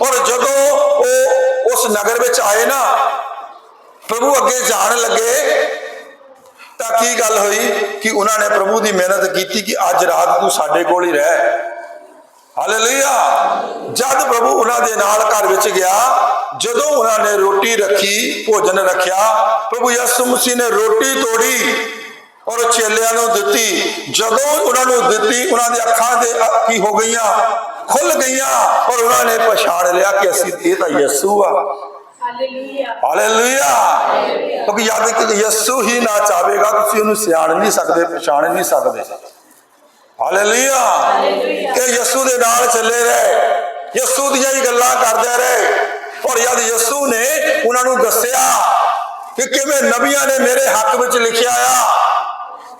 ਔਰ ਜਦੋਂ ਉਹ ਉਸ ਨਗਰ ਵਿੱਚ ਆਏ ਨਾ, ਪ੍ਰਭੂ ਅੱਗੇ ਜਾਣ ਲੱਗੇ, ਤਾਂ ਕੀ ਗੱਲ ਹੋਈ ਕਿ ਉਹਨਾਂ ਨੇ ਪ੍ਰਭੂ ਦੀ ਮਿਹਨਤ ਕੀਤੀ ਕਿ ਅੱਜ ਰਾਤ ਤੂੰ ਸਾਡੇ ਕੋਲ ਹੀ ਰਹਿ। ਹਾਲੇਲੂਇਆ ਜਦ ਪ੍ਰਭੂ ਉਹਨਾਂ ਦੇ ਨਾਲ ਘਰ ਵਿੱਚ ਗਿਆ, ਜਦੋਂ ਉਹਨਾਂ ਨੇ ਰੋਟੀ ਰੱਖੀ, ਭੋਜਨ ਰੱਖਿਆ, ਪ੍ਰਭੂ ਯਿਸੂ ਮਸੀਹ ਨੇ ਰੋਟੀ ਤੋੜੀ ਔਰ ਚੇਲਿਆਂ ਨੂੰ ਦਿੱਤੀ। ਜਦੋਂ ਉਹਨਾਂ ਨੂੰ ਦਿੱਤੀ, ਉਹਨਾਂ ਦੀ ਅੱਖਾਂ ਦੇ ਅ- ਕੀ ਹੋ ਗਈਆਂ ਖੁੱਲ ਗਈਆਂ ਔਰ ਉਹਨਾਂ ਨੇ ਪਛਾਣ ਲਿਆ ਕਿ ਅਸੀਂ ਇਹ ਤਾਂ ਯਿਸੂ ਆ। ਹਾਲੇਲੂਇਆ। ਕਿਉਂਕਿ ਯਾਦ ਕਿ ਯਿਸੂ ਹੀ ਨਾ ਚਾਹੇਗਾ ਤੁਸੀਂ ਉਹਨੂੰ ਸਿਆਣ ਨਹੀਂ ਸਕਦੇ ਪਛਾਣ ਨਹੀਂ ਸਕਦੇ। ਹਾਲੇਲੂਇਆ। ਕਿ ਯਿਸੂ ਦੇ ਨਾਲ ਚੱਲੇ ਰਹੇ। ਯਿਸੂ ਦੀਆਂ ਹੀ ਗੱਲਾਂ ਕਰਦੇ ਰਹੇ। ਔਰ ਯਾਦ ਯਿਸੂ ਨੇ ਉਹਨਾਂ ਨੂੰ ਦੱਸਿਆ ਕਿ ਕਿਵੇਂ ਨਬੀਆਂ ਨੇ ਮੇਰੇ ਹੱਕ ਵਿੱਚ ਲਿਖਿਆ ਆ।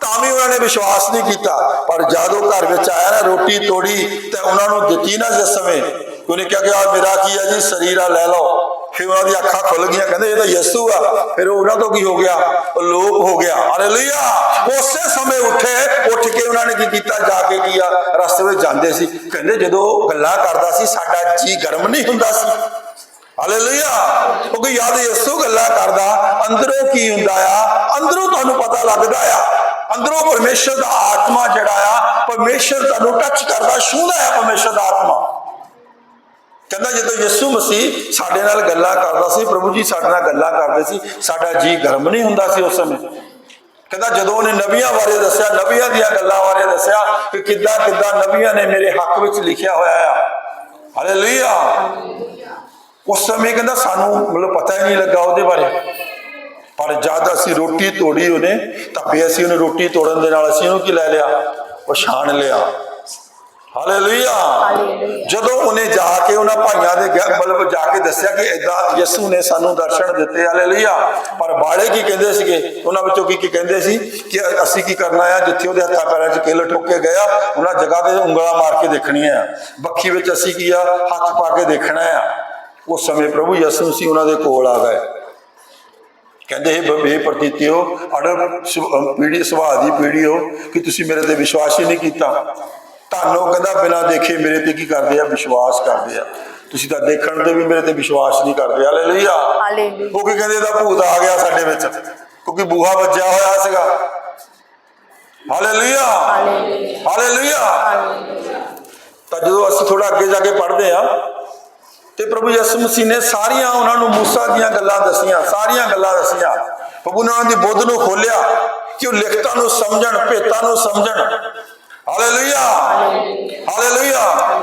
ਤਾਂ ਵੀ ਉਹਨਾਂ ਨੇ ਵਿਸ਼ਵਾਸ ਨਹੀਂ ਕੀਤਾ। ਪਰ ਜਦੋਂ ਘਰ ਵਿੱਚ ਆਇਆ ਨਾ ਰੋਟੀ ਤੋੜੀ ਤੇ ਉਹਨਾਂ ਨੂੰ ਦਿੱਤੀ ਨਾ ਜਿਸ ਸਮੇਂ ਉਹਨੇ ਕਿਹਾ ਕਿ ਆ ਮੇਰਾ ਕੀ ਆ ਜੀ, ਸਰੀਰ ਆ, ਲੈ ਲਓ। ਫਿਰ ਉਹਨਾਂ ਦੀ ਅੱਖਾਂ ਖੁੱਲ ਗਈਆਂ, ਕਹਿੰਦੇ ਇਹ ਤਾਂ ਯਿਸੂ ਆ। ਫਿਰ ਉਹਨਾਂ ਤੋਂ ਕੀ ਹੋ ਗਿਆ? ਉਹ ਲੋਪ ਹੋ ਗਿਆ। ਹਾਲੇਲੂਇਆ! ਉਸੇ ਸਮੇਂ ਉੱਠੇ, ਉੱਠ ਕੇ ਉਹਨਾਂ ਨੇ ਕੀ ਕੀਤਾ? ਜਾ ਕੇ ਕੀ ਆ? ਰਸਤੇ ਵਿੱਚ ਜਾਂਦੇ ਸੀ। ਕਹਿੰਦੇ ਜਦੋਂ ਗੱਲਾਂ ਕਰਦਾ ਸੀ, ਸਾਡਾ ਜੀ ਗਰਮ ਨਹੀਂ ਹੁੰਦਾ ਸੀ। ਹਾਲੇਲੂਇਆ! ਕਿਉਂਕਿ ਯਾਦ ਯਿਸੂ ਗੱਲਾਂ ਕਰਦਾ, ਅੰਦਰੋਂ ਕੀ ਹੁੰਦਾ ਆ? ਅੰਦਰੋਂ ਤੁਹਾਨੂੰ ਪਤਾ ਲੱਗਦਾ ਆ ਅੰਦਰੋਂ ਪਰਮੇਸ਼ਰ ਦਾ ਆਤਮਾ ਜਿਹੜਾ ਆ, ਪਰਮੇਸ਼ਰ ਤੁਹਾਨੂੰ ਟੱਚ ਕਰਦਾ, ਛੂਹਦਾ ਆ ਪਰਮੇਸ਼ਰ ਦਾ ਆਤਮਾ। ਕਹਿੰਦਾ ਜਦੋਂ ਯਿਸੂ ਮਸੀਹ ਸਾਡੇ ਨਾਲ ਗੱਲਾਂ ਕਰਦਾ ਸੀ, ਪ੍ਰਭੂ ਜੀ ਸਾਡੇ ਨਾਲ ਗੱਲਾਂ ਕਰਦੇ ਸੀ, ਸਾਡਾ ਜੀ ਗਰਮ ਨਹੀਂ ਹੁੰਦਾ ਸੀ ਉਸ ਸਮੇਂ। ਕਹਿੰਦਾ ਜਦੋਂ ਉਹਨੇ ਨਬੀਆਂ ਬਾਰੇ ਦੱਸਿਆ ਨਬੀਆਂ ਦੀਆਂ ਗੱਲਾਂ ਬਾਰੇ ਦੱਸਿਆ ਕਿ ਕਿੱਦਾਂ ਕਿੱਦਾਂ ਨਬੀਆਂ ਨੇ ਮੇਰੇ ਹੱਕ ਵਿੱਚ ਲਿਖਿਆ ਹੋਇਆ ਆ। ਹਾਲੇਲੂਇਆ ਉਸ ਸਮੇਂ ਕਹਿੰਦਾ ਸਾਨੂੰ ਮਤਲਬ ਪਤਾ ਹੀ ਨਹੀਂ ਲੱਗਾ ਉਹਦੇ ਬਾਰੇ। ਪਰ ਜਦ ਅਸੀਂ ਰੋਟੀ ਤੋੜੀ ਉਹਨੇ ਤਾਂ ਫੇ ਅਸੀਂ ਉਹਨੇ ਰੋਟੀ ਤੋੜਨ ਦੇ ਨਾਲ ਅਸੀਂ ਉਹਨੂੰ ਕੀ ਲੈ ਲਿਆ? ਪਛਾਣ ਲਿਆ। ਹਾਲੇਲੂਇਆ। ਜਦੋਂ ਉਹਨੇ ਜਾ ਕੇ ਉਹਨਾਂ ਭਾਈਆਂ ਦੇ ਗਿਆ- ਮਤਲਬ ਜਾ ਕੇ ਦੱਸਿਆ ਕਿ ਇਦਾਂ ਯਿਸੂ ਨੇ ਸਾਨੂੰ ਦਰਸ਼ਨ ਦਿੱਤੇ ਹਾਲੇਲੂਇਆ। ਪਰ ਬਾੜੇ ਕੀ ਕਹਿੰਦੇ ਸੀਗੇ? ਉਹਨਾਂ ਵਿੱਚੋਂ ਕੀ ਕੀ ਕਹਿੰਦੇ ਸੀ? ਕਿ ਅਸੀਂ ਕੀ ਕਰਨਾ ਆ? ਜਿੱਥੇ ਉਹਦੇ ਹੱਥਾਂ ਪੈਰਾਂ 'ਚ ਕਿੱਲ ਠੋਕ ਕੇ ਗਿਆ ਉਹਨਾਂ ਜਗ੍ਹਾ ਤੇ ਉਂਗਲਾਂ ਮਾਰ ਕੇ ਦੇਖਣੀਆਂ ਆ। ਬੱਖੀ ਵਿੱਚ ਅਸੀਂ ਕੀ ਆ? ਹੱਥ ਪਾ ਕੇ ਦੇਖਣਾ ਆ। ਉਸ ਸਮੇਂ ਪ੍ਰਭੂ ਯਿਸੂ ਸੀ ਉਹਨਾਂ ਦੇ ਕੋਲ ਆ ਗਏ। ਕਹਿੰਦੇ ਇਹ ਬੇ ਪ੍ਰਤੀਤਿਓ ਅੜ ਪੀੜੀ ਸੁਭਾਅ ਦੀ ਪੀੜੀ ਹੋ ਕਿ ਤੁਸੀਂ ਮੇਰੇ ਤੇ ਵਿਸ਼ਵਾਸ ਹੀ ਨਹੀਂ ਕੀਤਾ। ਤੁਹਾਨੂੰ ਕਹਿੰਦਾ ਬਿਨਾਂ ਦੇਖੇ ਮੇਰੇ ਤੇ ਕੀ ਕਰਦੇ ਆ? ਵਿਸ਼ਵਾਸ ਕਰਦੇ ਆ। ਤੁਸੀਂ ਤਾਂ ਦੇਖਣ ਤੇ ਵੀ ਮੇਰੇ ਤੇ ਵਿਸ਼ਵਾਸ ਨਹੀਂ ਕਰਦੇ। ਹਾਲੇਲੂਇਆ। ਹਾਲੇਲੂਇਆ। ਉਹ ਕੀ ਕਹਿੰਦੇ ਇਹਦਾ ਭੂਤ ਆ ਗਿਆ ਸਾਡੇ ਵਿੱਚ। ਕਿਉਂਕਿ ਬੂਹਾ ਵੱਜਿਆ ਹੋਇਆ ਸੀਗਾ। ਹਾਲੇਲੂਇਆ। ਹਾਲੇਲੂਇਆ। ਤਾਂ ਜਦੋਂ ਅਸੀਂ ਥੋੜਾ ਅੱਗੇ ਜਾ ਕੇ ਪੜ੍ਹਦੇ ਆ ਤੇ ਪ੍ਰਭੂ ਯਿਸੂ ਮਸੀਹ ਨੇ ਸਾਰੀਆਂ ਉਹਨਾਂ ਨੂੰ ਮੂਸਾ ਦੀਆਂ ਗੱਲਾਂ ਦੱਸੀਆਂ, ਸਾਰੀਆਂ ਗੱਲਾਂ ਦੱਸੀਆਂ। ਪ੍ਰਭੂ ਨੇ ਉਹਨਾਂ ਦੀ ਬੁੱਧ ਨੂੰ ਖੋਲਿਆ ਕਿ ਉਹ ਲਿਖਤਾਂ ਨੂੰ ਸਮਝਣ, ਭੇਤਾਂ ਨੂੰ ਸਮਝਣ। Hallelujah hallelujah